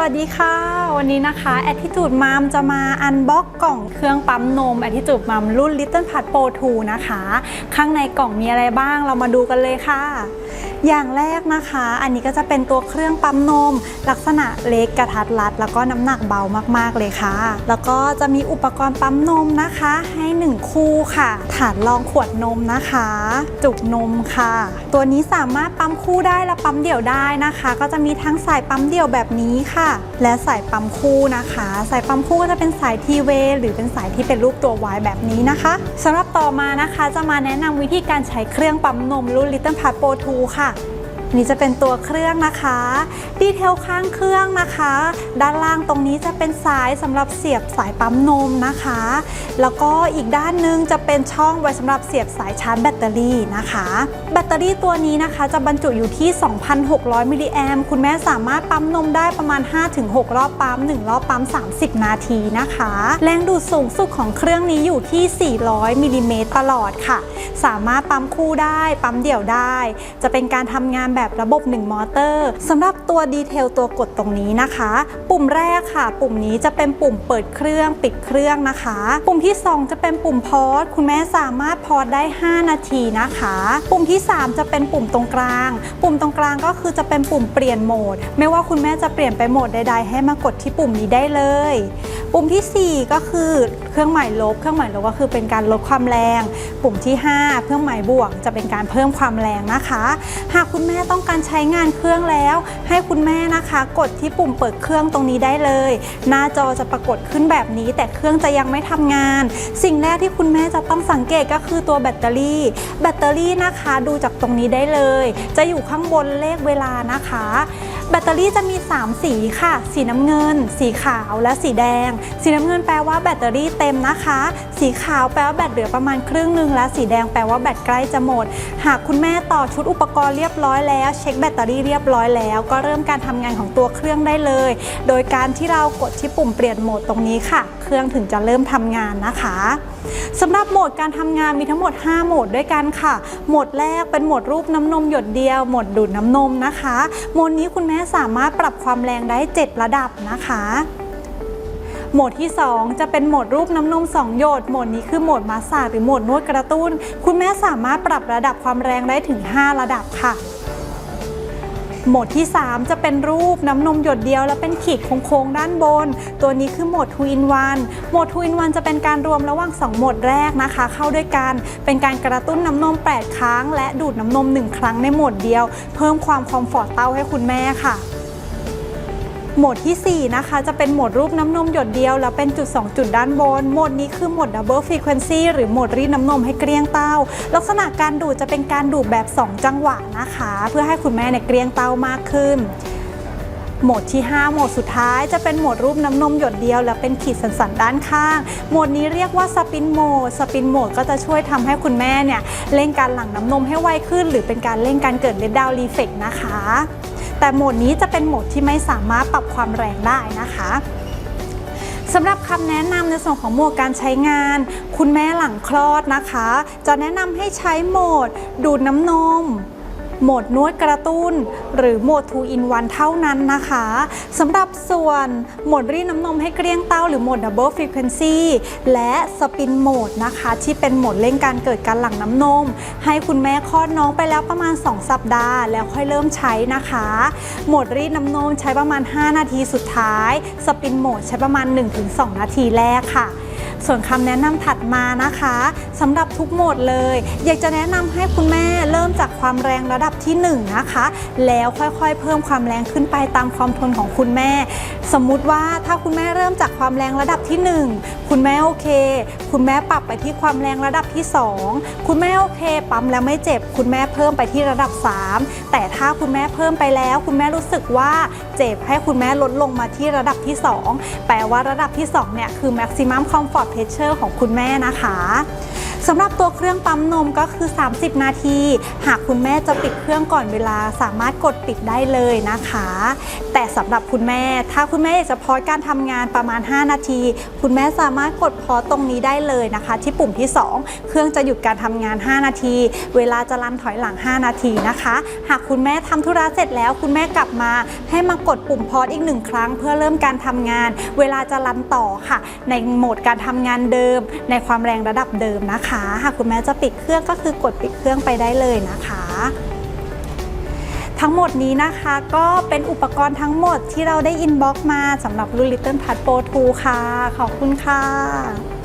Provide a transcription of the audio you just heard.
วัสดีค่ะ วันนี้นะคะ Attitude Mom จะมาอันบ็อกกล่องเครื่องปั๊มนม Attitude Mom รุ่น Little Pad Pro 2 นะคะ ข้างในกล่องมีอะไรบ้างเรามาดูกันเลยค่ะ อย่างแรกนะคะ อันนี้ก็จะเป็นตัวเครื่องปั๊มนม ลักษณะเล็กกระทัดรัด แล้วก็น้ำหนักเบามากๆเลยค่ะ แล้วก็จะมีอุปกรณ์ปั๊มนมนะคะ ให้ 1 คู่ค่ะ ฐานรองขวดนมนะคะ จุกนมค่ะ ตัวนี้สามารถปั๊มคู่ได้และปั๊มเดี่ยวได้นะคะ ก็จะมีทั้งสายปั๊มเดี่ยวแบบนี้ค่ะ และสายปั๊มคู่นะคะ สายปั๊มคู่ก็จะเป็นสายทีเวหรือเป็นสายที่เป็นรูปตัว Y แบบนี้นะคะสำหรับต่อมานะคะจะมาแนะนำวิธีการใช้เครื่องปั๊มนมรุ่น Little Part Pro 2ค่ะ นี่จะเป็นตัวเครื่องนะคะ ดีเทลข้างเครื่องนะคะ ด้านล่างตรงนี้จะเป็นสายสำหรับเสียบสายปั๊มนมนะคะ แล้วก็อีกด้านหนึงจะเป็นช่องไว้สำหรับเสียบสายชาร์จแบตเตอรี่นะคะ แบตเตอรี่ตัวนี้นะคะ จะบรรจุอยู่ที่ 2,600 มิลลิแอมคุณแม่สามารถปั๊มนมได้ประมาณ 5-6 รอบปั๊ม 1 รอบปั๊ม 30 นาทีนะคะ แรงดูดสูงสุดของเครื่องนี้อยู่ที่ 400 มิลลิเมตรตลอดค่ะ สามารถปั๊มคู่ได้ ปั๊มเดี่ยวได้ จะเป็นการทำงานแบบระบบ1มอเตอร์สำหรับตัวดีเทลตัวกดตรงนี้นะคะ ปุ่มแรกค่ะ ปุ่มนี้จะเป็นปุ่มเปิดเครื่องปิดเครื่องนะคะ ปุ่มที่ 2 จะเป็นปุ่มพอสคุณแม่สามารถพอสได้ 5 นาทีนะคะ ปุ่มที่ 3 จะเป็นปุ่มตรงกลาง ปุ่มตรงกลางก็คือจะเป็นปุ่มเปลี่ยนโหมด ไม่ว่าคุณแม่จะเปลี่ยนไปโหมดใด ๆ ให้มากดที่ปุ่มนี้ได้เลย ปุ่มทีสี่4 ก็คือเครื่องหมายลบ เครื่องหมายลบก็คือเป็นการลดความแรง ปุ่มที่ 5 เครื่องหมายบวกจะเป็นการเพิ่มความแรงนะคะ หากคุณแม่ต้องการใช้งานเครื่องแล้ว ให้คุณแม่นะคะ กดที่ปุ่มเปิดเครื่องตรงนี้ได้เลย หน้าจอจะปรากฏขึ้นแบบนี้ แต่เครื่องจะยังไม่ทำงาน สิ่งแรกที่คุณแม่จะต้องสังเกตก็คือตัวแบตเตอรี่ แบตเตอรี่นะคะดูจากตรงนี้ได้เลย จะอยู่ข้างบนเลขเวลานะคะ แบตเตอรี่จะมี 3 สีค่ะ สีน้ำเงิน สีขาวและสีแดง สีน้ำเงินแปลว่าแบตเตอรี่เต็มนะคะ สีขาวแปลว่าแบตเหลือประมาณครึ่งหนึ่งและสีแดงแปลว่าแบตใกล้จะหมด หากคุณแม่ต่อชุดอุปกรณ์เรียบร้อยแล้ว เช็คแบตเตอรี่เรียบร้อยแล้ว ก็เริ่มการทำงานของตัวเครื่องได้เลย โดยการที่เรากดที่ปุ่มเปลี่ยนโหมดตรงนี้ค่ะ เครื่องถึงจะเริ่มทำงานนะคะสำหรับโหมดการทำงานมีทั้งหมด 5 โหมดด้วยกันค่ะ โหมดแรกเป็นโหมดรูปน้ำนมหยดเดียว โหมดดูดน้ำนมนะคะ โหมดนี้คุณแม่สามารถปรับความแรงได้ 7 ระดับนะคะโหมดที่ 2 จะเป็นโหมดรูปน้ำนม2 หยด โหมดนี้คือโหมดมาสซาหรือโหมดนวดกระตุ้น คุณแม่สามารถปรับระดับความแรงได้ถึง 5 ระดับค่ะ โหมดที่ 3 จะเป็นรูปน้ำนมหยดเดียว และเป็นขีดโค้งๆด้านบน ตัวนี้คือโหมด 2 in 1โหมด 2 in 1จะเป็นการรวมระหว่าง 2 โหมดแรกนะคะ เข้าด้วยกัน เป็นการกระตุ้นน้ำนม 8 ครั้ง และดูดน้ำนม 1 ครั้งในโหมดเดียว เพิ่มความคอมฟอร์ตเต้าให้คุณแม่ค่ะ โหมดที่ 4 นะคะ จะเป็นโหมดรูปน้ำนมหยดเดียว แล้วเป็นจุด 2 จุดด้านบน โหมดนี้คือโหมด Double Frequency หรือโหมดรีดน้ำนมให้เกลี้ยงเต้า ลักษณะการดูดจะเป็นการดูดแบบ 2 จังหวะนะคะ เพื่อให้คุณแม่เนี่ยเกลี้ยงเต้ามากขึ้นโหมดที่ 5 โหมดสุดท้ายจะเป็นโหมดรูปน้ำนมหยดเดียว และเป็นขีดสันๆด้านข้าง โหมดนี้เรียกว่าสปินโหมด สปินโหมดก็จะช่วยทำให้คุณแม่เนี่ยเร่งการหลั่งน้ำนมให้ไวขึ้น หรือเป็นการเร่งการเกิดเลดดาวรีเฟกนะคะ แต่โหมดนี้จะเป็นโหมดที่ไม่สามารถปรับความแรงได้นะคะสำหรับคำแนะนำในส่วนของโหมดการใช้งาน คุณแม่หลังคลอดนะคะ จะแนะนำให้ใช้โหมดดูดน้ำนม โหมดนวดกระตุ้น หรือโหมด2 in 1เท่านั้นนะคะสำหรับส่วนโหมดรีดน้ำนมให้เกลี้ยงเต้าหรือโหมด Double Frequency และสปินโหมดนะคะ ที่เป็นโหมดเร่งการเกิดการหลั่งน้ำนม ให้คุณแม่คลอดน้องไปแล้วประมาณ 2 สัปดาห์ แล้วค่อยเริ่มใช้นะคะ โหมดรีดน้ำนมใช้ประมาณ 5 นาทีสุดท้าย สปินโหมดใช้ประมาณ 1-2 นาทีแรกค่ะ ส่วนคำแนะนำถัดมานะคะสำหรับทุกโหมดเลย อยากจะแนะนำให้คุณแม่เริ่มจากความแรงระดับที่ 1 นะคะ แล้วค่อยๆ เพิ่มความแรงขึ้นไปตามความทนของคุณแม่ สมมุติว่าถ้าคุณแม่เริ่มจากความแรงระดับที่ 1 คุณแม่โอเค คุณแม่ปรับไปที่ความแรงระดับที่ 2 คุณแม่โอเค ปั๊มแล้วไม่เจ็บ คุณแม่เพิ่มไปที่ระดับ 3 แต่ถ้าคุณแม่เพิ่มไปแล้ว คุณแม่รู้สึกว่าเจ็บให้คุณแม่ลดลงมาที่ระดับที่ 2 แปลว่าระดับที่2เนี่ยคือ maximum comfort เทเชอร์ของคุณแม่นะคะ สำหรับตัวเครื่องปั๊มนมก็คือ 30 นาที หากคุณแม่จะปิดเครื่องก่อนเวลาสามารถกดปิดได้เลยนะคะ แต่สำหรับคุณแม่ ถ้าคุณแม่อยากจะพอสการทำงานประมาณ 5 นาที คุณแม่สามารถกดพอตรงนี้ได้เลยนะคะ ที่ปุ่มที่ 2 เครื่องจะหยุดการทำงาน 5 นาที เวลาจะรันถอยหลัง 5 นาทีนะคะ หากคุณแม่ทำธุระเสร็จแล้ว คุณแม่กลับมา ให้มากดปุ่มพอสอีกหนึ่งครั้ง เพื่อเริ่มการทำงาน เวลาจะรันต่อค่ะ ในโหมดการทำงานเดิม ในความแรงระดับเดิมนะคะหากคุณแม่จะปิดเครื่องก็คือกดปิดเครื่องไปได้เลยนะคะ ทั้งหมดนี้นะคะก็เป็นอุปกรณ์ทั้งหมดที่เราได้อินบ็อกซ์มาสำหรับรุ่น Little Pad Pro 2 ค่ะ ขอบคุณค่ะ